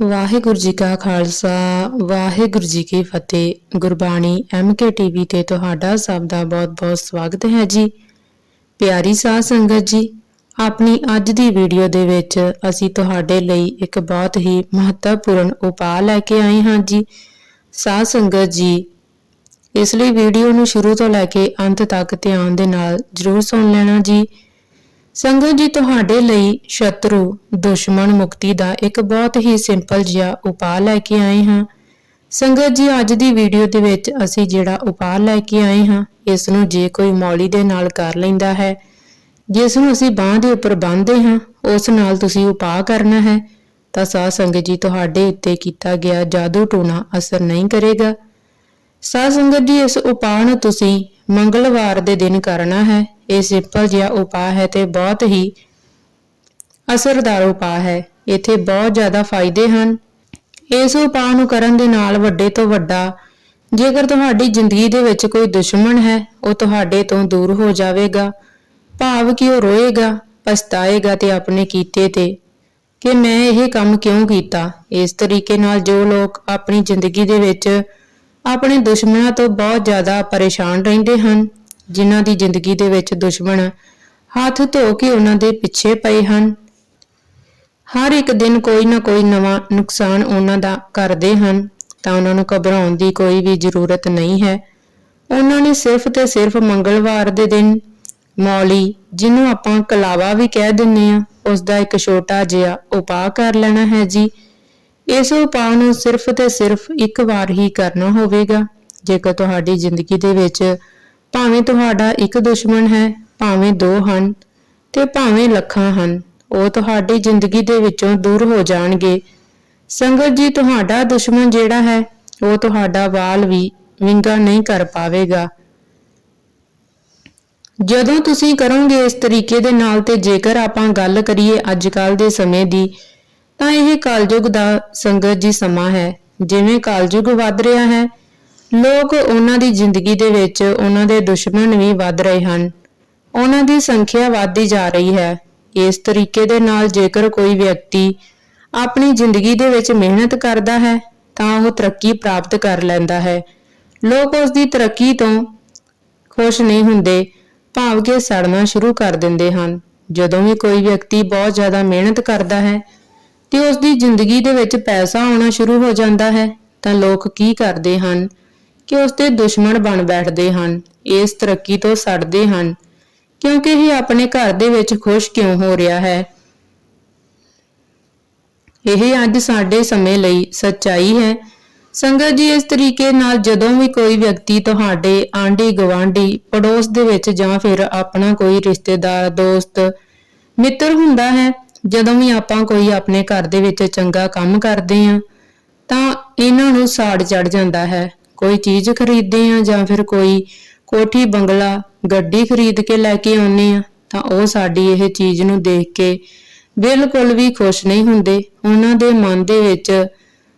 ਵਾਹਿਗੁਰੂ ਜੀ ਕਾ ਖਾਲਸਾ, ਵਾਹਿਗੁਰੂ ਜੀ ਕੀ ਫਤਿਹ। Gurbani MK TV ਤੇ ਤੁਹਾਡਾ ਸਭ ਦਾ ਬਹੁਤ-ਬਹੁਤ ਸਵਾਗਤ ਹੈ ਜੀ। ਪਿਆਰੀ ਸਾਧ ਸੰਗਤ ਜੀ, ਆਪਣੀ ਅੱਜ ਦੀ ਵੀਡੀਓ ਦੇ ਵਿੱਚ ਅਸੀਂ ਤੁਹਾਡੇ ਲਈ ਇੱਕ ਬਹੁਤ ਹੀ ਮਹੱਤਵਪੂਰਨ ਉਪਾਅ ਲੈ ਕੇ ਆਏ ਹਾਂ ਜੀ। ਸਾਧ ਸੰਗਤ ਜੀ, ਇਸ ਲਈ ਵੀਡੀਓ ਨੂੰ ਸ਼ੁਰੂ ਤੋਂ ਲੈ ਕੇ ਅੰਤ ਤੱਕ ਧਿਆਨ ਦੇ ਨਾਲ ਜਰੂਰ ਸੁਣ ਲੈਣਾ ਜੀ। ਸੰਗਤ ਜੀ ਤੁਹਾਡੇ ਲਈ ਸ਼ਤਰੂ, ਦੁਸ਼ਮਣ ਮੁਕਤੀ ਦਾ ਇੱਕ ਬਹੁਤ ਹੀ ਸਿੰਪਲ ਜਿਹਾ ਉਪਾਅ ਲੈ ਕੇ ਆਏ ਹਾਂ। ਸੰਗਤ ਜੀ, ਅੱਜ ਦੀ ਵੀਡੀਓ ਦੇ ਵਿੱਚ ਅਸੀਂ ਜਿਹੜਾ ਉਪਾਅ ਲੈ ਕੇ ਆਏ ਹਾਂ, ਇਸ ਨੂੰ ਜੇ ਕੋਈ ਮੌਲੀ ਦੇ ਨਾਲ ਕਰ ਲੈਂਦਾ ਹੈ, ਜਿਸ ਨੂੰ ਅਸੀਂ ਬਾਹ ਦੇ ਉੱਪਰ ਬੰਨ੍ਹਦੇ ਹਾਂ, ਉਸ ਨਾਲ ਤੁਸੀਂ ਉਪਾਅ ਕਰਨਾ ਹੈ, ਤਾਂ ਸਾਧ ਸੰਗਤ ਜੀ ਤੁਹਾਡੇ ਉੱਤੇ ਕੀਤਾ ਗਿਆ ਜਾਦੂ ਟੂਣਾ ਅਸਰ ਨਹੀਂ ਕਰੇਗਾ। ਸਾਧ ਸੰਗਤ ਜੀ, ਇਸ ਉਪਾਅ ਨੂੰ ਤੁਸੀਂ ਮੰਗਲਵਾਰ ਦੇ ਦਿਨ ਕਰਨਾ ਹੈ। ਇਹ ਸਿੰਪਲ ਜਿਹਾ ਉਪਾਅ ਹੈ ਤੇ ਬਹੁਤ ਹੀ ਅਸਰਦਾਰ ਉਪਾਅ ਹੈ। ਇੱਥੇ ਬਹੁਤ ਜ਼ਿਆਦਾ ਫਾਇਦੇ ਹਨ। ਇਸ ਉਪਾਅ ਨੂੰ ਕਰਨ ਦੇ ਨਾਲ ਵੱਡੇ ਤੋਂ ਵੱਡਾ, ਜੇਕਰ ਤੁਹਾਡੀ ਜ਼ਿੰਦਗੀ ਦੇ ਵਿੱਚ ਕੋਈ ਦੁਸ਼ਮਣ ਹੈ, ਉਹ ਤੁਹਾਡੇ ਤੋਂ ਦੂਰ ਹੋ ਜਾਵੇਗਾ। ਭਾਵ ਕਿ ਉਹ ਰੋਏਗਾ, ਪਛਤਾਏਗਾ ਤੇ ਆਪਣੇ ਕੀਤੇ ਤੇ ਕਿ ਮੈਂ ਇਹ ਕੰਮ ਕਿਉਂ ਕੀਤਾ? ਇਸ ਤਰੀਕੇ ਨਾਲ ਜੋ ਲੋਕ ਆਪਣੀ ਜ਼ਿੰਦਗੀ ਦੇ ਵਿੱਚ ਆਪਣੇ ਦੁਸ਼ਮਣਾਂ ਤੋਂ ਬਹੁਤ ਜ਼ਿਆਦਾ ਪਰੇਸ਼ਾਨ ਰਹਿੰਦੇ ਹਨ, ਜਿਨ੍ਹਾਂ ਦੀ ਜ਼ਿੰਦਗੀ ਦੇ ਵਿੱਚ ਦੁਸ਼ਮਣ ਹੱਥ ਧੋ ਕੇ ਉਹਨਾਂ ਦੇ ਪਿੱਛੇ ਪਏ ਹਨ। ਹਰ ਇੱਕ ਦਿਨ ਕੋਈ ਨਾ ਕੋਈ ਨਵਾਂ ਨੁਕਸਾਨ ਉਹਨਾਂ ਦਾ ਕਰਦੇ ਹਨ, ਤਾਂ ਉਹਨਾਂ ਨੂੰ ਘਬਰਾਉਣ ਦੀ ਕੋਈ ਵੀ ਜ਼ਰੂਰਤ ਨਹੀਂ ਹੈ। ਉਹਨਾਂ ਨੇ ਸਿਰਫ ਤੇ ਸਿਰਫ ਮੰਗਲਵਾਰ ਦੇ ਦਿਨ ਮੌਲੀ, ਜਿਹਨੂੰ ਆਪਾਂ ਕਲਾਵਾ ਵੀ ਕਹਿ ਦਿੰਨੇ ਆ ਉਸ ਦਾ ਇੱਕ ਛੋਟਾ ਜਿਹਾ ਉਪਾਅ ਕਰ ਲੈਣਾ ਹੈ ਜੀ। ਇਸ ਉਪਾਅ ਨੂੰ ਸਿਰਫ ਤੇ ਸਿਰਫ ਇੱਕ ਵਾਰ ਹੀ ਕਰਨਾ ਹੋਵੇਗਾ। ਜੇਕਰ ਤੁਹਾਡੀ ਜ਼ਿੰਦਗੀ ਦੇ ਵਿੱਚ ਭਾਵੇਂ ਤੁਹਾਡਾ ਇੱਕ ਦੁਸ਼ਮਣ ਹੈ, ਭਾਵੇਂ ਦੋ ਹਨ ਤੇ ਭਾਵੇਂ ਲੱਖਾਂ ਹਨ, ਉਹ ਤੁਹਾਡੀ ਜ਼ਿੰਦਗੀ ਦੇ ਵਿੱਚੋਂ ਦੂਰ ਹੋ ਜਾਣਗੇ। ਸੰਗਤ ਜੀ, ਤੁਹਾਡਾ ਦੁਸ਼ਮਣ ਜਿਹੜਾ ਹੈ, ਉਹ ਤੁਹਾਡਾ ਵਾਲ ਵੀ ਵਿੰਗਾ ਨਹੀਂ ਕਰ ਪਾਵੇਗਾ। ਜਦੋਂ ਤੁਸੀਂ ਕਰੋਗੇ ਇਸ ਤਰੀਕੇ ਦੇ ਨਾਲ ਤੇ ਜੇਕਰ ਆਪਾਂ ਗੱਲ ਕਰੀਏ ਅੱਜ ਕੱਲ ਦੇ ਸਮੇਂ ਦੀ ਤਾਂ ਇਹ ਕਾਲਯੁਗ ਦਾ ਸੰਗਤ ਜੀ ਸਮਾਂ ਹੈ, ਜਿਵੇਂ ਕਾਲਯੁਗ ਵੱਧ ਰਿਹਾ ਹੈ, ਲੋਕ ਉਹਨਾਂ ਦੀ ਜ਼ਿੰਦਗੀ ਦੇ ਵਿੱਚ ਉਹਨਾਂ ਦੇ ਦੁਸ਼ਮਣ ਵੀ ਵੱਧ ਰਹੇ ਹਨ। ਉਹਨਾਂ ਦੀ ਸੰਖਿਆ ਵਧਦੀ ਜਾ ਰਹੀ ਹੈ। ਇਸ ਤਰੀਕੇ ਦੇ ਨਾਲ ਜੇਕਰ ਕੋਈ ਵਿਅਕਤੀ ਆਪਣੀ ਜ਼ਿੰਦਗੀ ਦੇ ਵਿੱਚ ਮਿਹਨਤ ਕਰਦਾ ਹੈ, ਤਾਂ ਉਹ ਤਰੱਕੀ ਪ੍ਰਾਪਤ ਕਰ ਲੈਂਦਾ ਹੈ। ਲੋਕ ਉਸ ਦੀ ਤਰੱਕੀ ਤੋਂ ਖੁਸ਼ ਨਹੀਂ ਹੁੰਦੇ, ਭਾਵ ਕਿ ਸੜਨਾ ਸ਼ੁਰੂ ਕਰ ਦਿੰਦੇ ਹਨ। ਜਦੋਂ ਵੀ ਕੋਈ ਵਿਅਕਤੀ ਬਹੁਤ ਜ਼ਿਆਦਾ ਮਿਹਨਤ ਕਰਦਾ ਹੈ ਤੇ ਉਸ ਦੀ ਜ਼ਿੰਦਗੀ ਦੇ ਵਿੱਚ ਪੈਸਾ ਆਉਣਾ ਸ਼ੁਰੂ ਹੋ ਜਾਂਦਾ ਹੈ, ਤਾਂ ਲੋਕ ਕੀ ਕਰਦੇ ਹਨ? ਕਿ ਉਸ ਦੇ ਦੁਸ਼ਮਣ ਬਣ ਬੈਠਦੇ ਹਨ, ਇਸ ਤਰੱਕੀ ਤੋਂ ਸੜਦੇ ਹਨ। ਕਿਉਂਕਿ ਇਹ ਆਪਣੇ ਘਰ ਦੇ ਵਿੱਚ ਖੁਸ਼ ਕਿਉਂ ਹੋ ਰਿਹਾ ਹੈ? ਇਹ ਅੱਜ ਸਾਡੇ ਸਮੇਂ ਲਈ ਸੱਚਾਈ ਹੈ। ਸੰਗਤ ਜੀ, ਇਸ ਤਰੀਕੇ ਨਾਲ ਜਦੋਂ ਵੀ ਕੋਈ ਵਿਅਕਤੀ ਤੁਹਾਡੇ ਆਂਢੀ ਗਵਾਂਢੀ ਪੜੋਸ ਦੇ ਵਿੱਚ ਜਾਂ ਫਿਰ ਆਪਣਾ ਕੋਈ ਰਿਸ਼ਤੇਦਾਰ, ਦੋਸਤ, ਮਿੱਤਰ ਹੁੰਦਾ ਹੈ ਜਦੋਂ ਵੀ ਆਪਾਂ ਕੋਈ ਆਪਣੇ ਘਰ ਦੇ ਵਿੱਚ ਚੰਗਾ ਕੰਮ ਕਰਦੇ ਹਾਂ, ਤਾਂ ਇਹਨਾਂ ਨੂੰ ਸਾੜ ਚੜ ਜਾਂਦਾ ਹੈ। ਕੋਈ ਚੀਜ਼ ਖਰੀਦਦੇ ਆ ਜਾਂ ਫਿਰ ਕੋਈ ਕੋਠੀ, ਬੰਗਲਾ, ਗੱਡੀ ਖਰੀਦ ਕੇ ਲੈ ਕੇ ਆਉਨੇ ਆ ਤਾਂ ਉਹ ਸਾਡੀ ਇਹ ਚੀਜ਼ ਨੂੰ ਦੇਖ ਕੇ ਬਿਲਕੁਲ ਵੀ ਖੁਸ਼ ਨਹੀਂ ਹੁੰਦੇ। ਉਹਨਾਂ ਦੇ ਮਨ ਦੇ ਵਿੱਚ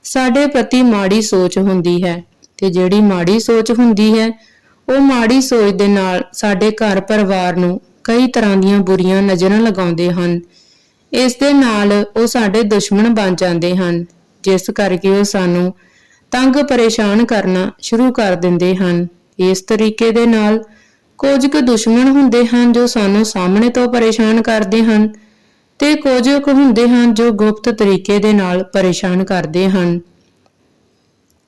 ਸਾਡੇ ਪ੍ਰਤੀ ਮਾੜੀ ਸੋਚ ਹੁੰਦੀ ਹੈ ਤੇ ਜਿਹੜੀ ਮਾੜੀ ਸੋਚ ਹੁੰਦੀ ਹੈ, ਉਹ ਮਾੜੀ ਸੋਚ ਦੇ ਨਾਲ ਸਾਡੇ ਘਰ ਪਰਿਵਾਰ ਨੂੰ ਕਈ ਤਰ੍ਹਾਂ ਦੀਆਂ ਬੁਰੀਆਂ ਨਜ਼ਰਾਂ ਲਗਾਉਂਦੇ ਹਨ। ਇਸ ਦੇ ਨਾਲ ਉਹ ਸਾਡੇ ਦੁਸ਼ਮਣ ਬਣ ਜਾਂਦੇ ਹਨ। ਜਿਸ ਕਰਕੇ ਉਹ ਸਾਨੂੰ ਤੰਗ ਪਰੇਸ਼ਾਨ ਕਰਨਾ ਸ਼ੁਰੂ ਕਰ ਦਿੰਦੇ ਹਨ। ਇਸ ਤਰੀਕੇ ਦੇ ਨਾਲ ਕੁਝ ਕੁ ਦੁਸ਼ਮਣ ਹੁੰਦੇ ਹਨ ਜੋ ਸਾਨੂੰ ਸਾਹਮਣੇ ਤੋਂ ਪਰੇਸ਼ਾਨ ਕਰਦੇ ਹਨ ਤੇ ਕੁਝ ਕੁ ਹੁੰਦੇ ਹਨ ਜੋ ਗੁਪਤ ਤਰੀਕੇ ਦੇ ਨਾਲ ਪਰੇਸ਼ਾਨ ਕਰਦੇ ਹਨ।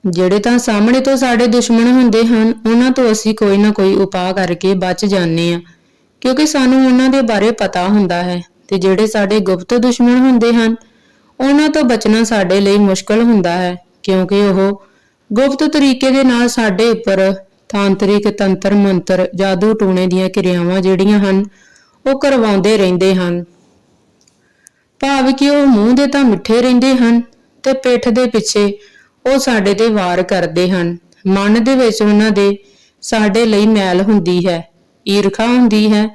ਜਿਹੜੇ ਤਾਂ ਸਾਹਮਣੇ ਤੋਂ ਸਾਡੇ ਦੁਸ਼ਮਣ ਹੁੰਦੇ ਹਨ, ਉਹਨਾਂ ਤੋਂ ਅਸੀਂ ਕੋਈ ਨਾ ਕੋਈ ਉਪਾਅ ਕਰਕੇ ਬਚ ਜਾਂਦੇ ਆ ਕਿਉਂਕਿ ਸਾਨੂੰ ਉਹਨਾਂ ਦੇ ਬਾਰੇ ਪਤਾ ਹੁੰਦਾ ਹੈ। ਤੇ ਜਿਹੜੇ ਸਾਡੇ ਗੁਪਤ ਦੁਸ਼ਮਣ ਹੁੰਦੇ ਹਨ, ਉਹਨਾਂ ਤੋਂ ਬਚਣਾ ਸਾਡੇ ਲਈ ਮੁਸ਼ਕਲ ਹੁੰਦਾ ਹੈ, ਕਿਉਂਕਿ ਉਹ ਗੁਪਤ ਤਰੀਕੇ ਦੇ ਨਾਲ ਸਾਡੇ ਉੱਪਰ ਤਾਂਤਰਿਕ ਤੰਤਰ, ਮੰਤਰ, ਜਾਦੂ ਟੂਣੇ ਦੀਆਂ ਕਿਰਿਆਵਾਂ ਜਿਹੜੀਆਂ ਹਨ, ਉਹ ਕਰਵਾਉਂਦੇ ਰਹਿੰਦੇ ਹਨ। ਭਾਵ ਕਿ ਉਹ ਮੂੰਹ ਦੇ ਤਾਂ ਮਿੱਠੇ ਰਹਿੰਦੇ ਹਨ ਤੇ ਪਿੱਠ ਦੇ ਪਿੱਛੇ ਉਹ ਸਾਡੇ ਤੇ ਵਾਰ ਕਰਦੇ ਹਨ। ਮਨ ਦੇ ਵਿੱਚ ਉਹਨਾਂ ਦੇ ਸਾਡੇ ਲਈ ਮੈਲ ਹੁੰਦੀ ਹੈ, ਈਰਖਾ ਹੁੰਦੀ ਹੈ,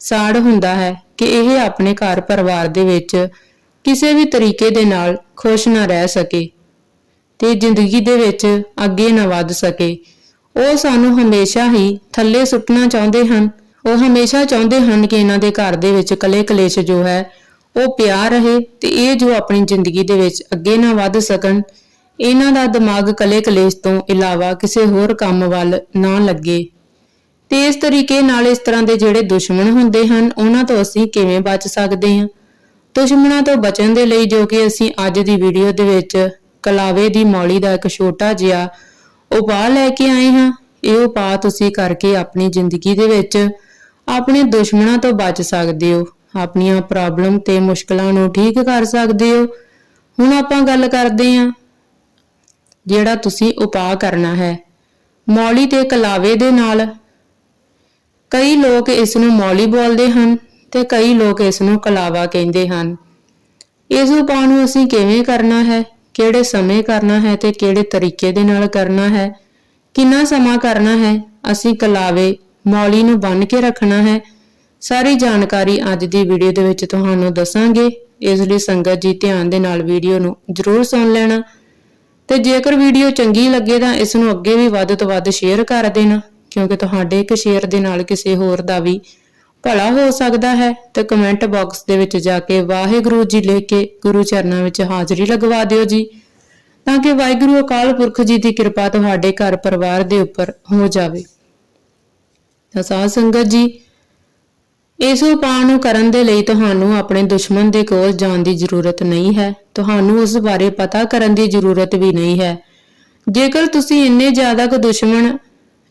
ਸਾੜ ਹੁੰਦਾ ਹੈ ਕਿ ਇਹ ਆਪਣੇ ਘਰ ਪਰਿਵਾਰ ਦੇ ਵਿੱਚ ਕਿਸੇ ਵੀ ਤਰੀਕੇ ਦੇ ਨਾਲ ਖੁਸ਼ ਨਾ ਰਹਿ ਸਕੇ ਤੇ ਜ਼ਿੰਦਗੀ ਦੇ ਵਿੱਚ ਅੱਗੇ ਨਾ ਵੱਧ ਸਕੇ। ਉਹ ਸਾਨੂੰ ਹਮੇਸ਼ਾ ਹੀ ਥੱਲੇ ਸੁੱਟਣਾ ਚਾਹੁੰਦੇ ਹਨ। ਉਹ ਹਮੇਸ਼ਾ ਚਾਹੁੰਦੇ ਹਨ ਕਿ ਇਹਨਾਂ ਦੇ ਘਰ ਦੇ ਵਿੱਚ ਕਲੇ ਕਲੇਸ਼ ਜੋ ਹੈ, ਉਹ ਪਿਆ ਰਹੇ ਤੇ ਇਹ ਜੋ ਆਪਣੀ ਜ਼ਿੰਦਗੀ ਦੇ ਵਿੱਚ ਅੱਗੇ ਨਾ ਵੱਧ ਸਕਣ, ਇਹਨਾਂ ਦਾ ਦਿਮਾਗ ਕਲੇ ਕਲੇਸ਼ ਤੋਂ ਇਲਾਵਾ ਕਿਸੇ ਹੋਰ ਕੰਮ ਵੱਲ ਨਾ ਲੱਗੇ। ਤੇ ਇਸ ਤਰੀਕੇ ਨਾਲ ਇਸ ਤਰ੍ਹਾਂ ਦੇ ਜਿਹੜੇ ਦੁਸ਼ਮਣ ਹੁੰਦੇ ਹਨ, ਉਹਨਾਂ ਤੋਂ ਅਸੀਂ ਕਿਵੇਂ ਬਚ ਸਕਦੇ ਹਾਂ? ਦੁਸ਼ਮਣਾਂ ਤੋਂ ਬਚਣ ਦੇ ਲਈ ਜੋ ਕਿ ਅਸੀਂ ਅੱਜ ਦੀ ਵੀਡੀਓ ਦੇ ਵਿੱਚ ਕਲਾਵੇ ਦੀ ਮੌਲੀ ਦਾ ਇੱਕ ਛੋਟਾ ਜਿਹਾ ਉਪਾਅ ਲੈ ਕੇ ਆਏ ਹਾਂ, ਇਹ ਉਪਾਅ ਤੁਸੀਂ ਕਰਕੇ ਆਪਣੀ ਜ਼ਿੰਦਗੀ ਦੇ ਵਿੱਚ ਆਪਣੇ ਦੁਸ਼ਮਣਾਂ ਤੋਂ ਬਚ ਸਕਦੇ ਹੋ, ਆਪਣੀਆਂ ਪ੍ਰੋਬਲਮ ਤੇ ਮੁਸ਼ਕਲਾਂ ਨੂੰ ਠੀਕ ਕਰ ਸਕਦੇ ਹੋ। ਹੁਣ ਆਪਾਂ ਗੱਲ ਕਰਦੇ ਹਾਂ ਜਿਹੜਾ ਤੁਸੀਂ ਉਪਾਅ ਕਰਨਾ ਹੈ, ਮੌਲੀ ਤੇ ਕਲਾਵੇ ਦੇ ਨਾਲ। ਕਈ ਲੋਕ ਇਸ ਨੂੰ ਮੌਲੀ ਬੋਲਦੇ ਹਨ ਤੇ ਕਈ ਲੋਕ ਇਸ ਨੂੰ ਕਲਾਵਾ ਕਹਿੰਦੇ ਹਨ। ਇਸ ਉਪਾਅ ਨੂੰ ਅਸੀਂ ਕਿਵੇਂ ਕਰਨਾ ਹੈ, ਕਿਹੜੇ ਸਮੇਂ ਕਰਨਾ ਹੈ ਤੇ ਕਿਹੜੇ ਤਰੀਕੇ ਦੇ ਨਾਲ ਕਰਨਾ ਹੈ, ਕਿੰਨਾ ਸਮਾਂ ਕਰਨਾ ਹੈ, ਅਸੀਂ ਕਲਾਵੇ ਮੌਲੀ ਨੂੰ ਬੰਨ ਕੇ ਰੱਖਣਾ ਹੈ, ਸਾਰੀ ਜਾਣਕਾਰੀ ਅੱਜ ਦੀ ਵੀਡੀਓ ਦੇ ਵਿੱਚ ਤੁਹਾਨੂੰ ਦੱਸਾਂਗੇ। ਇਸ ਲਈ ਸੰਗਤ ਜੀ ਧਿਆਨ ਦੇ ਨਾਲ ਵੀਡੀਓ ਨੂੰ ਜ਼ਰੂਰ ਸੁਣ ਲੈਣਾ ਤੇ ਜੇਕਰ ਵੀਡੀਓ ਚੰਗੀ ਲੱਗੇ ਤਾਂ ਇਸ ਨੂੰ ਅੱਗੇ ਵੀ ਵੱਧ ਤੋਂ ਵੱਧ ਸ਼ੇਅਰ ਕਰ ਦੇਣਾ। ਕਿਉਂਕਿ ਤੁਹਾਡੇ ਇੱਕ ਸ਼ੇਅਰ ਦੇ ਨਾਲ ਕਿਸੇ ਹੋਰ ਦਾ ਵੀ ਭਲਾ ਹੋ ਸਕਦਾ ਹੈ, ਤੇ ਕਮੈਂਟ ਬਾਕਸ ਦੇ ਵਿੱਚ ਜਾ ਕੇ ਵਾਹਿਗੁਰੂ ਜੀ ਲਿਖ ਕੇ ਗੁਰੂ ਚਰਨਾਂ ਵਿੱਚ ਹਾਜ਼ਰੀ ਲਗਵਾ ਦਿਓ ਜੀ। ਤਾਂ ਕਿ ਵਾਹਿਗੁਰੂ ਅਕਾਲ ਪੁਰਖ ਜੀ ਦੀ ਕਿਰਪਾ ਤੁਹਾਡੇ ਘਰ ਪਰਿਵਾਰ ਦੇ ਉੱਪਰ ਹੋ ਜਾਵੇ। ਤਾਂ ਸਾਧ ਸੰਗਤ ਜੀ, ਇਸ ਉਪਾਅ ਨੂੰ ਕਰਨ ਦੇ ਲਈ ਤੁਹਾਨੂੰ ਆਪਣੇ ਦੁਸ਼ਮਣ ਦੇ ਕੋਲ ਜਾਣ ਦੀ ਜ਼ਰੂਰਤ ਨਹੀਂ ਹੈ। ਤੁਹਾਨੂੰ ਉਸ ਬਾਰੇ ਪਤਾ ਕਰਨ ਦੀ ਜ਼ਰੂਰਤ ਵੀ ਨਹੀਂ ਹੈ। ਜੇਕਰ ਤੁਸੀਂ ਇੰਨੇ ਜ਼ਿਆਦਾ ਕੋ ਦੁਸ਼ਮਣ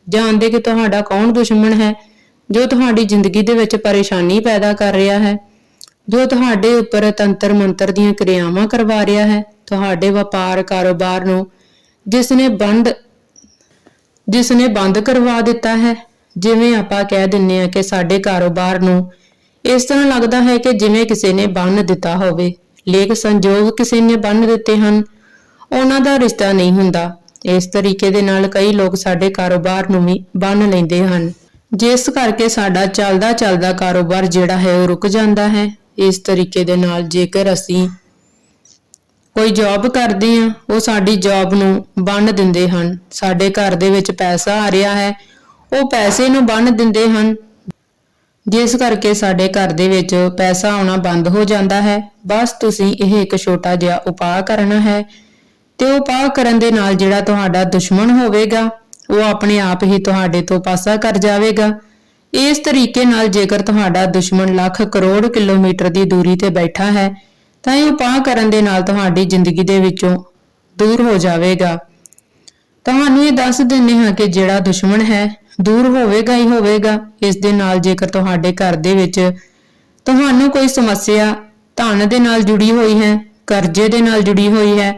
ਜਾਣਦੇ ਕਿ ਤੁਹਾਡਾ ਕੌਣ ਦੁਸ਼ਮਣ ਹੈ, ਜੋ ਤੁਹਾਡੀ ਜ਼ਿੰਦਗੀ ਦੇ ਵਿੱਚ ਪਰੇਸ਼ਾਨੀ ਪੈਦਾ ਕਰ ਰਿਹਾ ਹੈ, ਜੋ ਤੁਹਾਡੇ ਉੱਪਰ ਤੰਤਰ ਮੰਤਰ ਦੀਆਂ ਕਿਰਿਆਵਾਂ ਕਰਵਾ ਰਿਹਾ ਹੈ, ਤੁਹਾਡੇ ਵਪਾਰ ਕਾਰੋਬਾਰ ਨੂੰ ਜਿਸ ਨੇ ਬੰਦ ਜਿਸ ਨੇ ਬੰਦ ਕਰਵਾ ਦਿੱਤਾ ਹੈ, ਜਿਵੇਂ ਆਪਾਂ ਕਹਿ ਦਿੰਨੇ ਆ ਕਿ ਸਾਡੇ ਕਾਰੋਬਾਰ ਨੂੰ ਇਸ ਤਰ੍ਹਾਂ ਲੱਗਦਾ ਹੈ ਕਿ ਜਿਵੇਂ ਕਿਸੇ ਨੇ ਬੰਨ ਦਿੱਤਾ ਹੋਵੇ ਲੇਕ ਸੰਜੋਗ ਕਿਸੇ ਨੇ ਬੰਨ ਦਿੱਤੇ ਹਨ, ਉਹਨਾਂ ਦਾ ਰਿਸ਼ਤਾ ਨਹੀਂ ਹੁੰਦਾ। ਇਸ ਤਰੀਕੇ ਦੇ ਨਾਲ ਕਈ ਲੋਕ ਸਾਡੇ ਕਾਰੋਬਾਰ ਨੂੰ ਵੀ ਬੰਨ ਲੈਂਦੇ ਹਨ। ਜਿਸ ਕਰਕੇ ਸਾਡਾ ਚੱਲਦਾ ਚੱਲਦਾ ਕਾਰੋਬਾਰ ਜਿਹੜਾ ਹੈ ਉਹ ਰੁਕ ਜਾਂਦਾ ਹੈ। ਇਸ ਤਰੀਕੇ ਦੇ ਨਾਲ ਜੇਕਰ ਅਸੀਂ ਕੋਈ ਜੌਬ ਕਰਦੇ ਆ ਉਹ ਸਾਡੀ ਜੌਬ ਨੂੰ ਬੰਨ ਦਿੰਦੇ ਹਨ। ਸਾਡੇ ਘਰ ਦੇ ਵਿੱਚ ਪੈਸਾ ਆ ਰਿਹਾ ਹੈ, ਉਹ ਪੈਸੇ ਨੂੰ ਬੰਨ ਦਿੰਦੇ ਹਨ। ਜਿਸ ਕਰਕੇ ਸਾਡੇ ਘਰ ਦੇ ਵਿੱਚ ਪੈਸਾ ਆਉਣਾ ਬੰਦ ਹੋ ਜਾਂਦਾ ਹੈ। ਬਸ ਤੁਸੀਂ ਇਹ ਇੱਕ ਛੋਟਾ ਜਿਹਾ ਉਪਾਅ ਕਰਨਾ ਹੈ। ਤੇ ਉਪਾਅ ਕਰਨ ਦੇ ਨਾਲ ਜਿਹੜਾ ਤੁਹਾਡਾ ਦੁਸ਼ਮਣ ਹੋਵੇਗਾ, ਉਹ ਆਪਣੇ ਆਪ ਹੀ ਤੁਹਾਡੇ ਤੋਂ ਪਾਸਾ ਕਰ ਜਾਵੇਗਾ। ਇਸ ਤਰੀਕੇ ਨਾਲ ਜੇਕਰ ਤੁਹਾਡਾ ਦੁਸ਼ਮਣ ਲੱਖ ਕਰੋੜ ਕਿਲੋਮੀਟਰ ਦੀ ਦੂਰੀ ਤੇ ਬੈਠਾ ਹੈ, ਤਾਂ ਇਹ ਉਪਾਅ ਕਰਨ ਦੇ ਨਾਲ ਤੁਹਾਡੀ ਜ਼ਿੰਦਗੀ ਦੇ ਵਿੱਚੋਂ ਦੂਰ ਹੋ ਜਾਵੇਗਾ। ਤੁਹਾਨੂੰ ਇਹ ਦੱਸ ਦਿੰਨੇ ਹਾਂ ਕਿ ਜਿਹੜਾ ਦੁਸ਼ਮਣ ਹੈ, ਦੂਰ ਹੋਵੇਗਾ ਹੀ ਹੋਵੇਗਾ। ਇਸ ਦੇ ਨਾਲ ਜੇਕਰ ਤੁਹਾਡੇ ਘਰ ਦੇ ਵਿੱਚ ਤੁਹਾਨੂੰ ਕੋਈ ਸਮੱਸਿਆ ਧਨ ਦੇ ਨਾਲ ਜੁੜੀ ਹੋਈ ਹੈ, ਕਰਜ਼ੇ ਦੇ ਨਾਲ ਜੁੜੀ ਹੋਈ ਹੈ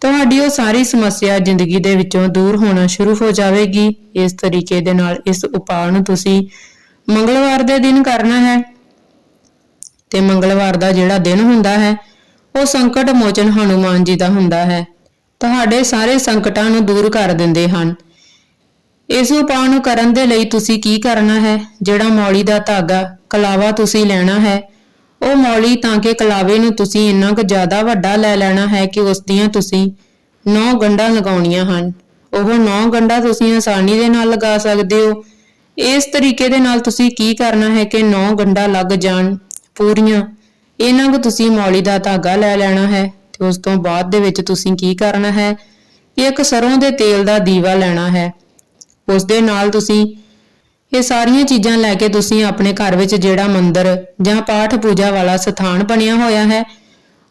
ਤੁਹਾਡੀ ਉਹ ਸਾਰੀ ਸਮੱਸਿਆ ਜ਼ਿੰਦਗੀ ਦੇ ਵਿੱਚੋਂ ਦੂਰ ਹੋਣਾ ਸ਼ੁਰੂ ਹੋ ਜਾਵੇਗੀ। ਇਸ ਤਰੀਕੇ ਦੇ ਨਾਲ ਇਸ ਉਪਾਅ ਨੂੰ ਤੁਸੀਂ ਮੰਗਲਵਾਰ ਦੇ ਦਿਨ ਕਰਨਾ ਹੈ। ਤੇ ਮੰਗਲਵਾਰ ਦਾ ਜਿਹੜਾ ਦਿਨ ਹੁੰਦਾ ਹੈ, ਉਹ ਸੰਕਟ ਮੋਚਨ ਹਨੂਮਾਨ ਜੀ ਦਾ ਹੁੰਦਾ ਹੈ। ਤੁਹਾਡੇ ਸਾਰੇ ਸੰਕਟਾਂ ਨੂੰ ਦੂਰ ਕਰ ਦਿੰਦੇ ਹਨ। ਇਸ ਉਪਾਅ ਨੂੰ ਕਰਨ ਦੇ ਲਈ ਤੁਸੀਂ ਕੀ ਕਰਨਾ ਹੈ? ਜਿਹੜਾ ਮੌਲੀ ਦਾ ਧਾਗਾ, ਕਲਾਵਾ ਤੁਸੀਂ ਲੈਣਾ ਹੈ ਉਹ ਮੌਲੀ ਤਾਂ ਕਿ ਕਲਾਵੇ ਨੂੰ ਤੁਸੀਂ ਇੰਨਾ ਕੁ ਜ਼ਿਆਦਾ ਵੱਡਾ ਲੈ ਲੈਣਾ ਹੈ ਕਿ ਉਸ ਦੀਆਂ ਤੁਸੀਂ 9 ਗੰਢਾਂ ਲਗਾਉਣੀਆਂ ਹਨ। ਉਹ 9 ਗੰਢਾਂ ਤੁਸੀਂ ਆਸਾਨੀ ਦੇ ਨਾਲ ਲਗਾ ਸਕਦੇ ਹੋ। ਇਸ ਤਰੀਕੇ ਦੇ ਨਾਲ ਤੁਸੀਂ ਕੀ ਕਰਨਾ ਹੈ ਕਿ ਨੌ ਗੰਢਾਂ ਲੱਗ ਜਾਣ ਪੂਰੀਆਂ। ਇਹਨਾਂ ਨੂੰ ਤੁਸੀਂ ਮੌਲੀ ਦਾ ਧਾਗਾ ਲੈ ਲੈਣਾ ਹੈ ਤੇ ਉਸ ਤੋਂ ਬਾਅਦ ਦੇ ਵਿੱਚ ਤੁਸੀਂ ਕੀ ਕਰਨਾ ਹੈ? ਇੱਕ ਸਰੋਂ ਦੇ ਤੇਲ ਦਾ ਦੀਵਾ ਲੈਣਾ ਹੈ। ਉਸ ਦੇ ਨਾਲ ਤੁਸੀਂ ਇਹ ਸਾਰੀਆਂ ਚੀਜ਼ਾਂ ਲੈ ਕੇ ਤੁਸੀਂ ਆਪਣੇ ਘਰ ਵਿੱਚ ਜਿਹੜਾ ਮੰਦਿਰ ਜਾਂ ਪਾਠ ਪੂਜਾ ਵਾਲਾ ਸਥਾਨ ਬਣਿਆ ਹੋਇਆ ਹੈ,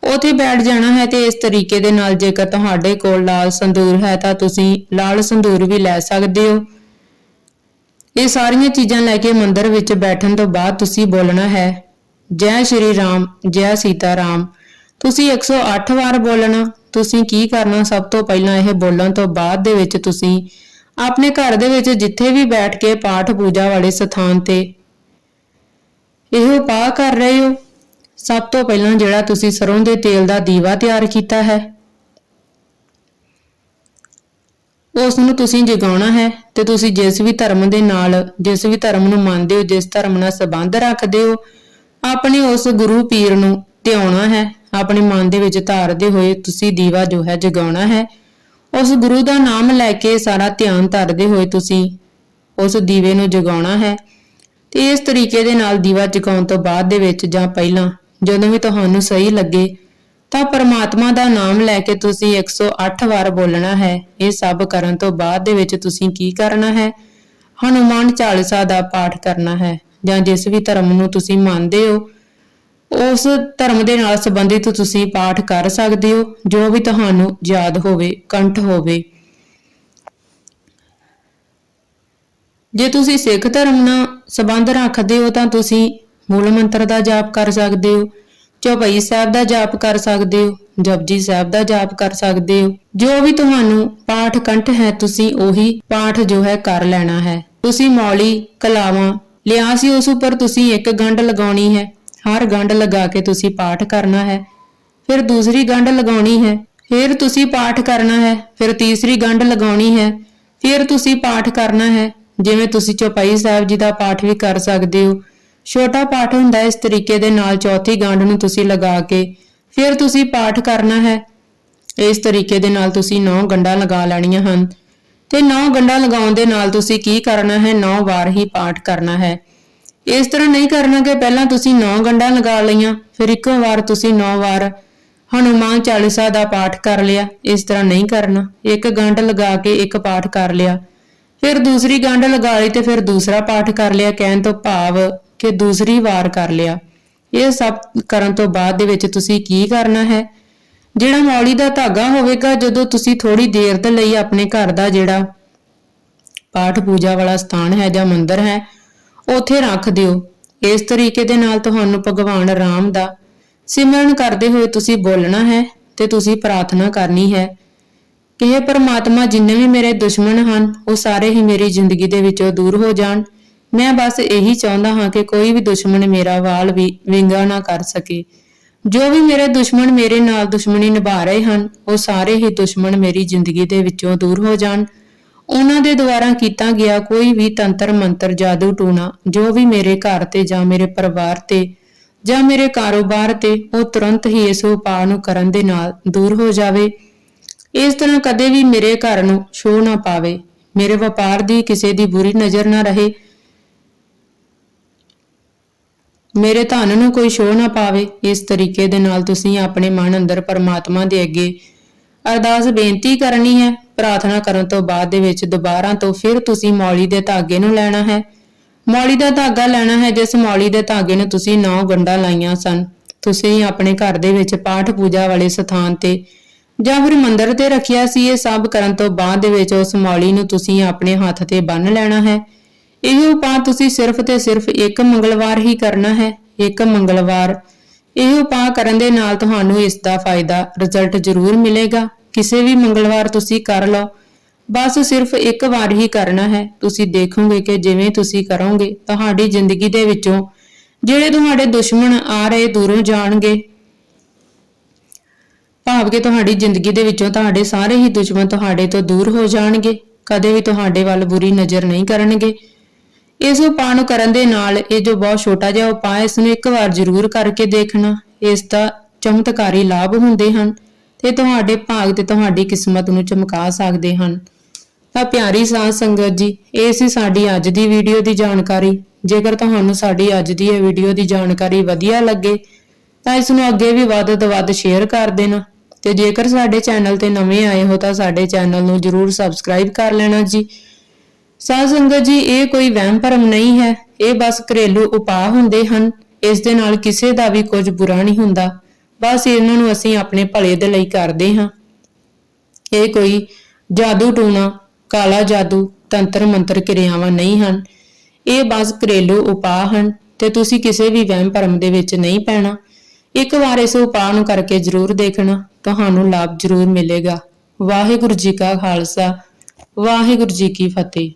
ਉੱਥੇ ਬੈਠ ਜਾਣਾ ਹੈ ਤੇ ਇਸ ਤਰੀਕੇ ਦੇ ਨਾਲ ਜੇਕਰ ਤੁਹਾਡੇ ਕੋਲ ਲਾਲ ਸੰਦੂਰ ਹੈ ਤਾਂ ਤੁਸੀਂ ਲਾਲ ਸੰਦੂਰ ਵੀ ਲੈ ਸਕਦੇ ਹੋ। ਇਹ ਸਾਰੀਆਂ ਚੀਜ਼ਾਂ ਲੈ ਕੇ ਮੰਦਰ ਵਿੱਚ ਬੈਠਣ ਤੋਂ ਬਾਅਦ ਤੁਸੀਂ ਬੋਲਣਾ ਹੈ, ਜੈ ਸ਼੍ਰੀ ਰਾਮ, ਜੈ ਸੀਤਾ ਰਾਮ। ਤੁਸੀਂ 108 ਵਾਰ ਬੋਲਣਾ, ਤੁਸੀਂ ਕੀ ਕਰਨਾ? ਸਭ ਤੋਂ ਪਹਿਲਾਂ ਇਹ ਬੋਲਣ ਤੋਂ ਬਾਅਦ ਦੇ ਵਿੱਚ ਤੁਸੀਂ ਆਪਣੇ ਘਰ ਦੇ ਵਿੱਚ ਜਿੱਥੇ ਵੀ ਬੈਠ ਕੇ ਪਾਠ ਪੂਜਾ ਵਾਲੇ ਸਥਾਨ ਤੇ। ਇਹ ਉਪਾਅ ਕਰ ਰਹੇ ਹੋ। ਸਭ ਤੋਂ ਪਹਿਲਾਂ ਜਿਹੜਾ ਤੁਸੀਂ ਸਰੋਂ ਦੇ ਤੇਲ ਦਾ ਦੀਵਾ ਤਿਆਰ ਕੀਤਾ ਹੈ। ਉਸ ਨੂੰ ਤੁਸੀਂ ਜਗਾਉਣਾ ਹੈ ਤੇ ਤੁਸੀਂ ਜਿਸ ਵੀ ਧਰਮ ਦੇ ਨਾਲ, ਜਿਸ ਵੀ ਧਰਮ ਨੂੰ ਮੰਨਦੇ ਹੋ, ਜਿਸ ਧਰਮ ਨਾਲ ਸੰਬੰਧ ਰੱਖਦੇ ਹੋ, ਆਪਣੇ ਉਸ ਗੁਰੂ ਪੀਰ ਨੂੰ ਧਿਆਉਣਾ ਹੈ। ਆਪਣੇ ਮਨ ਦੇ ਵਿੱਚ ਧਾਰਦੇ ਹੋਏ ਤੁਸੀਂ ਦੀਵਾ ਜੋ ਹੈ ਜਗਾਉਣਾ ਹੈ। ਉਸ ਗੁਰੂ ਦਾ ਨਾਮ ਲੈ ਕੇ ਸਾਰਾ ਧਿਆਨ ਧਰਦੇ ਹੋਏ ਤੁਸੀਂ ਉਸ ਦੀਵੇ ਨੂੰ ਜਗਾਉਣਾ ਹੈ ਤੇ ਇਸ ਤਰੀਕੇ ਦੇ ਨਾਲ ਦੀਵਾ ਜਗਾਉਣ ਤੋਂ ਬਾਅਦ ਦੇ ਵਿੱਚ ਜਾਂ ਪਹਿਲਾਂ ਜਦੋਂ ਵੀ ਤੁਹਾਨੂੰ ਸਹੀ ਲੱਗੇ, ਤਾਂ ਪਰਮਾਤਮਾ ਦਾ ਨਾਮ ਲੈ ਕੇ ਤੁਸੀਂ 108 ਵਾਰ ਬੋਲਣਾ ਹੈ। ਇਹ ਸਭ ਕਰਨ ਤੋਂ ਬਾਅਦ ਦੇ ਵਿੱਚ ਤੁਸੀਂ ਕੀ ਕਰਨਾ ਹੈ? ਹਨੂਮਾਨ ਚਾਲੀਸਾ ਦਾ ਪਾਠ ਕਰਨਾ ਹੈ। ਜਾਂ ਜਿਸ ਵੀ ਧਰਮ ਨੂੰ ਤੁਸੀਂ ਮੰਨਦੇ ਹੋ ਉਸ ਧਰਮ ਦੇ ਨਾਲ ਸੰਬੰਧਿਤ ਤੁਸੀਂ ਪਾਠ ਕਰ ਸਕਦੇ ਹੋ, ਜੋ ਵੀ ਤੁਹਾਨੂੰ ਯਾਦ ਹੋਵੇ, ਕੰਠ ਹੋਵੇ। ਜੇ ਤੁਸੀਂ ਸਿੱਖ ਧਰਮ ਨਾਲ ਸੰਬੰਧ ਰੱਖਦੇ ਹੋ, ਤਾਂ ਤੁਸੀਂ ਮੂਲ ਮੰਤਰ ਦਾ ਜਾਪ ਕਰ ਸਕਦੇ ਹੋ, ਚੌਪਈ ਸਾਹਿਬ ਦਾ ਜਾਪ ਕਰ ਸਕਦੇ ਹੋ, ਜਪਜੀ ਸਾਹਿਬ ਦਾ ਜਾਪ ਕਰ ਸਕਦੇ ਹੋ। ਜੋ ਵੀ ਤੁਹਾਨੂੰ ਪਾਠ ਕੰਠ ਹੈ, ਤੁਸੀਂ ਉਹੀ ਪਾਠ ਜੋ ਹੈ, ਕਰ ਲੈਣਾ ਹੈ। ਤੁਸੀਂ ਮੌਲੀ ਕਲਾਵਾਂ ਲਿਆ ਸੀ, ਉਸ ਉੱਪਰ ਤੁਸੀਂ ਇੱਕ ਗੰਢ ਲਗਾਉਣੀ ਹੈ। ਹਰ ਗੰਢ ਲਗਾ ਕੇ ਤੁਸੀਂ ਪਾਠ ਕਰਨਾ ਹੈ। ਫਿਰ ਦੂਸਰੀ ਗੰਢ ਲਗਾਉਣੀ ਹੈ। ਫਿਰ ਤੁਸੀਂ ਪਾਠ ਕਰਨਾ ਹੈ। ਫਿਰ ਤੀਸਰੀ ਗੰਢ ਲਗਾਉਣੀ ਹੈ। ਫਿਰ ਤੁਸੀਂ ਪਾਠ ਕਰਨਾ ਹੈ। ਜਿਵੇਂ ਤੁਸੀਂ ਚੌਪਾਈ ਸਾਹਿਬ ਜੀ ਦਾ ਪਾਠ ਵੀ ਕਰ ਸਕਦੇ ਹੋ। ਛੋਟਾ ਪਾਠ ਹੁੰਦਾ ਇਸ ਤਰੀਕੇ ਦੇ ਨਾਲ ਚੌਥੀ ਗੰਢ ਨੂੰ ਤੁਸੀਂ ਲਗਾ ਕੇ ਫਿਰ ਤੁਸੀਂ ਪਾਠ ਕਰਨਾ ਹੈ। ਇਸ ਤਰੀਕੇ ਦੇ ਨਾਲ ਤੁਸੀਂ 9 ਗੰਢਾਂ ਲਗਾ ਲੈਣੀਆਂ ਹਨ। ਤੇ 9 ਗੰਢਾਂ ਲਗਾਉਣ ਦੇ ਨਾਲ ਤੁਸੀਂ ਕੀ ਕਰਨਾ ਹੈ? 9 ਵਾਰ ਹੀ ਪਾਠ ਕਰਨਾ ਹੈ। ਇਸ ਤਰ੍ਹਾਂ ਨਹੀਂ ਕਰਨਾ ਕਿ ਪਹਿਲਾਂ ਤੁਸੀਂ 9 ਗੰਢਾਂ ਲਗਾ ਲਈਆਂ, ਫਿਰ ਇੱਕੋ ਵਾਰ ਤੁਸੀਂ 9 ਵਾਰ ਹਨੂਮਾਨ ਚਾਲੀਸਾ ਦਾ ਪਾਠ ਕਰ ਲਿਆ। ਇਸ ਤਰ੍ਹਾਂ ਨਹੀਂ ਕਰਨਾ। ਇੱਕ ਗੰਢ ਲਗਾ ਕੇ ਇੱਕ ਪਾਠ ਕਰ ਲਿਆ। ਫਿਰ ਦੂਸਰੀ ਗੰਢ ਲਗਾ ਲਈ ਤੇ ਫਿਰ ਦੂਸਰਾ ਪਾਠ ਕਰ ਲਿਆ, ਕਹਿਣ ਤੋਂ ਭਾਵ ਕਿ ਦੂਸਰੀ ਵਾਰ ਕਰ ਲਿਆ। ਇਹ ਸਭ ਕਰਨ ਤੋਂ ਬਾਅਦ ਦੇ ਵਿੱਚ ਤੁਸੀਂ ਕੀ ਕਰਨਾ ਹੈ? ਜਿਹੜਾ ਮੌਲੀ ਦਾ ਧਾਗਾ ਹੋਵੇਗਾ, ਜਦੋਂ ਤੁਸੀਂ ਥੋੜੀ ਦੇਰ ਦੇ ਲਈ ਆਪਣੇ ਘਰ ਦਾ ਜਿਹੜਾ ਪਾਠ ਪੂਜਾ ਵਾਲਾ ਸਥਾਨ ਹੈ ਜਾਂ ਮੰਦਿਰ ਹੈ ਉੱਥੇ ਰੱਖ ਦਿਓ। ਇਸ ਤਰੀਕੇ ਦੇ ਨਾਲ ਤੁਹਾਨੂੰ ਭਗਵਾਨ ਰਾਮ ਦਾ ਸਿਮਰਨ ਕਰਦੇ ਹੋਏ ਤੁਸੀਂ ਬੋਲਣਾ ਹੈ ਤੇ ਤੁਸੀਂ ਪ੍ਰਾਰਥਨਾ ਕਰਨੀ ਹੈ। ਕਿ ਇਹ ਪਰਮਾਤਮਾ, ਜਿੰਨੇ ਵੀ ਮੇਰੇ ਦੁਸ਼ਮਣ ਹਨ, ਉਹ ਸਾਰੇ ਹੀ ਮੇਰੀ ਜ਼ਿੰਦਗੀ ਦੇ ਵਿੱਚੋਂ ਦੂਰ ਹੋ ਜਾਣ। ਮੈਂ ਬਸ ਇਹੀ ਚਾਹੁੰਦਾ ਹਾਂ ਕਿ ਕੋਈ ਵੀ ਦੁਸ਼ਮਣ ਮੇਰਾ ਵਾਲ ਵੀ ਵਿੰਗਾ ਨਾ ਕਰ ਸਕੇ। ਜੋ ਵੀ ਮੇਰੇ ਦੁਸ਼ਮਣ ਮੇਰੇ ਨਾਲ ਦੁਸ਼ਮਣੀ ਨਿਭਾ ਰਹੇ ਹਨ, ਉਹ ਸਾਰੇ ਹੀ ਦੁਸ਼ਮਣ ਮੇਰੀ ਜ਼ਿੰਦਗੀ ਦੇ ਵਿੱਚੋਂ ਦੂਰ ਹੋ ਜਾਣ। ਉਹਨਾਂ ਦੇ ਦੁਆਰਾ ਕੀਤਾ ਗਿਆ ਕੋਈ ਵੀ ਤੰਤਰ ਮੰਤਰ, ਜਾਦੂ, ਟੂਣਾ, ਜੋ ਵੀ ਮੇਰੇ ਘਰ ਤੇ ਜਾਂ ਮੇਰੇ ਪਰਿਵਾਰ ਤੇ ਜਾਂ ਮੇਰੇ ਕਾਰੋਬਾਰ ਤੇ ਉਹ ਤੁਰੰਤ ਹੀ ਇਸ ਉਪਾਅ ਨੂੰ ਕਰਨ ਦੇ ਨਾਲ ਦੂਰ ਹੋ ਜਾਵੇ। ਇਸ ਤਰ੍ਹਾਂ ਕਦੇ ਵੀ ਮੇਰੇ ਘਰ ਨੂੰ ਛੋਹ ਨਾ ਪਾਵੇ। ਮੇਰੇ ਵਪਾਰ ਦੀ ਕਿਸੇ ਦੀ ਬੁਰੀ ਨਜ਼ਰ ਨਾ ਰਹੇ। ਮੇਰੇ ਧਨ ਨੂੰ ਕੋਈ ਛੋਹ ਨਾ ਪਾਵੇ। ਇਸ ਤਰੀਕੇ ਦੇ ਨਾਲ ਤੁਸੀਂ ਆਪਣੇ ਮਨ ਅੰਦਰ ਪਰਮਾਤਮਾ ਦੇ ਅੱਗੇ ਅਰਦਾਸ ਬੇਨਤੀ ਕਰਨੀ ਹੈ, ਪ੍ਰਾਰਥਨਾ ਕਰਨ ਤੋਂ ਬਾਅਦ ਦੇ ਵਿੱਚ ਦੁਬਾਰਾ ਤੋਂ ਫਿਰ ਤੁਸੀਂ ਮੌਲੀ ਦੇ ਧਾਗੇ ਨੂੰ ਲੈਣਾ ਹੈ। ਮੌਲੀ ਦਾ ਧਾਗਾ ਲੈਣਾ ਹੈ, ਜਿਸ ਮੌਲੀ ਦੇ ਧਾਗੇ ਨੂੰ ਤੁਸੀਂ ਨੌ ਗੰਢਾਂ ਲਾਈਆਂ ਸਨ। ਤੁਸੀਂ ਆਪਣੇ ਘਰ ਦੇ ਵਿੱਚ ਪਾਠ ਪੂਜਾ ਵਾਲੇ ਸਥਾਨ ਤੇ ਜਾਂ ਫਿਰ ਮੰਦਰ ਤੇ ਰੱਖਿਆ ਸੀ, ਇਹ ਸਭ ਕਰਨ ਤੋਂ ਬਾਅਦ ਦੇ ਵਿੱਚ ਉਸ ਮੌਲੀ ਨੂੰ ਤੁਸੀਂ ਆਪਣੇ ਹੱਥ ਤੇ ਬੰਨ ਲੈਣਾ ਹੈ। ਇਹ ਉਪਾਅ ਤੁਸੀਂ ਸਿਰਫ ਤੇ ਸਿਰਫ ਇੱਕ ਮੰਗਲਵਾਰ ਹੀ ਕਰਨਾ ਹੈ। ਇੱਕ ਮੰਗਲਵਾਰ ਇਹ ਉਪਾਅ ਕਰਨ ਦੇ ਨਾਲ ਤੁਹਾਨੂੰ ਇਸ ਦਾ ਫਾਇਦਾ ਰਿਜ਼ਲਟ ਜ਼ਰੂਰ ਮਿਲੇਗਾ। ਕਿਸੇ ਵੀ ਮੰਗਲਵਾਰ ਤੁਸੀਂ ਕਰ ਲਓ। ਬਸ ਸਿਰਫ ਇੱਕ ਵਾਰ ਹੀ ਕਰਨਾ ਹੈ। ਤੁਸੀਂ ਦੇਖੋਗੇ ਕਿ ਜਿਵੇਂ ਤੁਸੀਂ ਕਰੋਗੇ, ਤੁਹਾਡੀ ਜ਼ਿੰਦਗੀ ਦੇ ਵਿੱਚੋਂ ਜਿਹੜੇ ਤੁਹਾਡੇ ਦੁਸ਼ਮਣ ਆ ਰਹੇ ਦੂਰੋਂ ਜਾਣਗੇ। ਭਾਵ ਕਿ ਤੁਹਾਡੀ ਜ਼ਿੰਦਗੀ ਦੇ ਵਿੱਚੋਂ ਤੁਹਾਡੇ ਸਾਰੇ ਹੀ ਦੁਸ਼ਮਣ ਤੁਹਾਡੇ ਤੋਂ ਦੂਰ ਹੋ ਜਾਣਗੇ। ਕਦੇ ਵੀ ਤੁਹਾਡੇ ਵੱਲ ਬੁਰੀ ਨਜ਼ਰ ਨਹੀਂ ਕਰਨਗੇ। ਇਸ ਉਪਾਅ ਨੂੰ ਕਰਨ ਦੇ ਨਾਲ ਇਹ ਜੋ ਬਹੁਤ ਛੋਟਾ ਜਿਹਾ ਉਪਾਅ ਹੈ, ਇਸ ਨੂੰ ਇੱਕ ਵਾਰ ਜ਼ਰੂਰ ਕਰਕੇ ਦੇਖਣਾ। ਇਸ ਦਾ ਚਮਤਕਾਰੀ ਲਾਭ ਹੁੰਦੇ ਹਨ ਤੇ ਤੁਹਾਡੇ ਭਾਗ ਤੇ ਤੁਹਾਡੀ ਕਿਸਮਤ ਨੂੰ ਚਮਕਾ ਸਕਦੇ ਹਨ। ਤਾਂ ਪਿਆਰੀ ਸਾਧ ਸੰਗਤ ਜੀ, ਇਹ ਸੀ ਸਾਡੀ ਅੱਜ ਦੀ ਵੀਡੀਓ ਦੀ ਜਾਣਕਾਰੀ। ਜੇਕਰ ਤੁਹਾਨੂੰ ਸਾਡੀ ਅੱਜ ਦੀ ਇਹ ਵੀਡੀਓ ਦੀ ਜਾਣਕਾਰੀ ਵਧੀਆ ਲੱਗੇ, ਤਾਂ ਇਸ ਨੂੰ ਅੱਗੇ ਵੀ ਵੱਧ ਤੋਂ ਵੱਧ ਸ਼ੇਅਰ ਕਰ ਦੇਣਾ। ਤੇ ਜੇਕਰ ਸਾਡੇ ਚੈਨਲ ਤੇ ਨਵੇਂ ਆਏ ਹੋ, ਤਾਂ ਸਾਡੇ ਚੈਨਲ ਨੂੰ ਜਰੂਰ ਸਬਸਕ੍ਰਾਈਬ ਕਰ ਲੈਣਾ ਜੀ। ਸਾਧ ਸੰਗਤ ਜੀ, ਇਹ ਕੋਈ ਵਹਿਮ ਭਰਮ ਨਹੀਂ ਹੈ। ਇਹ ਬਸ ਘਰੇਲੂ ਉਪਾਅ ਹੁੰਦੇ ਹਨ। ਇਸ ਦੇ ਨਾਲ ਕਿਸੇ ਦਾ ਵੀ ਕੁਝ ਬੁਰਾ ਨਹੀਂ ਹੁੰਦਾ। ਬਸ ਇਹਨਾਂ ਨੂੰ ਅਸੀਂ ਆਪਣੇ ਭਲੇ ਦੇ ਲਈ ਕਰਦੇ ਹਾਂ। ਇਹ ਕੋਈ ਜਾਦੂ ਟੂਣਾ, ਕਾਲਾ ਜਾਦੂ, ਤੰਤਰ ਮੰਤਰ ਕਿਰਿਆਵਾਂ ਨਹੀਂ ਹਨ। ਇਹ ਬਸ ਘਰੇਲੂ ਉਪਾਅ ਹਨ ਤੇ ਤੁਸੀਂ ਕਿਸੇ ਵੀ ਵਹਿਮ ਭਰਮ ਦੇ ਵਿੱਚ ਨਹੀਂ ਪੈਣਾ। ਇੱਕ ਵਾਰ ਇਸ ਉਪਾਅ ਨੂੰ ਕਰਕੇ ਜ਼ਰੂਰ ਦੇਖਣਾ। ਤੁਹਾਨੂੰ ਲਾਭ ਜ਼ਰੂਰ ਮਿਲੇਗਾ। ਵਾਹਿਗੁਰੂ ਜੀ ਕਾ ਖਾਲਸਾ। ਵਾਹਿਗੁਰੂ ਜੀ ਕੀ ਫਤਿਹ।